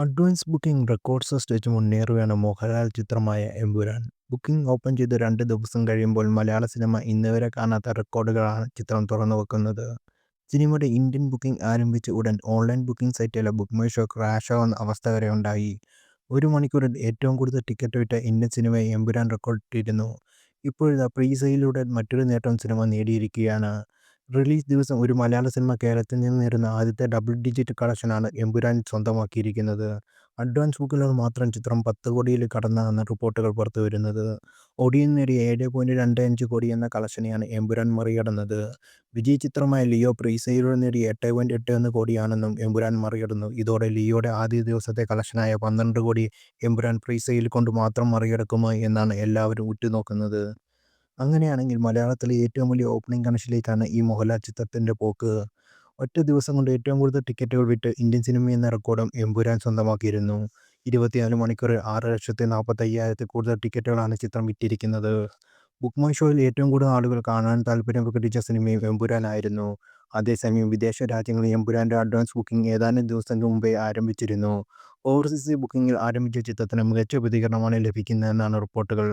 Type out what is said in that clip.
Advance booking record സൃഷ്ടിച്ച് മുന്നേറുകയാണ് മോഹൻലാൽ ചിത്രമായ എമ്പുരാൻ. ബുക്കിംഗ് ഓപ്പൺ ചെയ്ത് രണ്ട് ദിവസം കഴിയുമ്പോൾ മലയാള സിനിമ ഇന്നുവരെ കാണാത്ത റെക്കോർഡുകളാണ് ചിത്രം തുറന്നു തുറന്നുവെക്കുന്നത്. സിനിമയുടെ ഇന്ത്യൻ ബുക്കിംഗ് ആരംഭിച്ച ഉടൻ ഓൺലൈൻ ബുക്കിംഗ് സൈറ്റിലെ ബുക്ക് മൈ ഷോ ക്രാഷാവുന്ന അവസ്ഥ വരെ ഉണ്ടായി. ഒരു മണിക്കൂറിൽ ഏറ്റവും കൂടുതൽ ടിക്കറ്റ് വിറ്റ ഇന്ത്യൻ സിനിമയെ എമ്പുരാൻ റെക്കോർഡിട്ടിരുന്നു. ഇപ്പോഴിതാ പ്രീ സെയിലിലൂടെ മറ്റൊരു നേട്ടം സിനിമ നേടിയിരിക്കുകയാണ്. റിലീസ് ദിവസം ഒരു മലയാള സിനിമ കേരളത്തിൽ നിന്ന് നേരുന്ന ആദ്യത്തെ ഡബിൾ ഡിജിറ്റ് കളക്ഷനാണ് എമ്പുരാൻ സ്വന്തമാക്കിയിരിക്കുന്നത്. അഡ്വാൻസ് ബുക്കിംഗിലൂടെ മാത്രം ചിത്രം പത്ത് കോടിയിൽ കടന്നാണ് റിപ്പോർട്ടുകൾ പുറത്തുവരുന്നത്. ഒടിയൻ നേടിയ ഏഴേ പോയിന്റ് രണ്ട് അഞ്ച് കോടി എന്ന കളക്ഷനെയാണ് എമ്പുരാൻ മറികടന്നത്. വിജയ് ചിത്രമായ ലിയോ പ്രീ സെയിലിലൂടെ നേടിയ എട്ടേ എട്ട് ഒന്ന് കോടിയാണെന്നും എമ്പുരാൻ മറികടന്നു. ഇതോടെ ലിയോയുടെ ആദ്യ ദിവസത്തെ കളക്ഷനായ പന്ത്രണ്ട് കോടി എമ്പുരാൻ പ്രീ സെയിൽ കൊണ്ട് മാത്രം മറികടക്കുമോ എന്നാണ് എല്ലാവരും ഉറ്റുനോക്കുന്നത്. അങ്ങനെയാണെങ്കിൽ മലയാളത്തിലെ ഏറ്റവും വലിയ ഓപ്പണിംഗ് കണക്ഷനിലേക്കാണ് ഈ മോഹൻലാൽ ചിത്രത്തിന്റെ പോക്ക്. ഒറ്റ ദിവസം കൊണ്ട് ഏറ്റവും കൂടുതൽ ടിക്കറ്റുകൾ വിറ്റ് ഇന്ത്യൻ സിനിമ എന്ന റെക്കോർഡും എമ്പുരാൻ സ്വന്തമാക്കിയിരുന്നു. ഇരുപത്തിനാല് മണിക്കൂറിൽ ആറ് ലക്ഷത്തി നാൽപ്പത്തയ്യായിരത്തിൽ കൂടുതൽ ടിക്കറ്റുകളാണ് ചിത്രം വിറ്റിരിക്കുന്നത്. ബുക്ക് മൈ ഷോയിൽ ഏറ്റവും കൂടുതൽ ആളുകൾ കാണാൻ താല്പര്യം പ്രകടിപ്പിച്ച സിനിമയും എമ്പുരാനായിരുന്നു. അതേസമയം വിദേശ രാജ്യങ്ങളിൽ എമ്പുരാന്റെ അഡ്വാൻസ് ബുക്കിംഗ് ഏതാനും ദിവസങ്ങൾക്ക് മുമ്പേ ആരംഭിച്ചിരുന്നു. ഓവർസീസ് ബുക്കിംഗിൽ ആരംഭിച്ച ചിത്രത്തിന് മികച്ച പ്രതികരണമാണ് ലഭിക്കുന്നതെന്നാണ് റിപ്പോർട്ടുകൾ.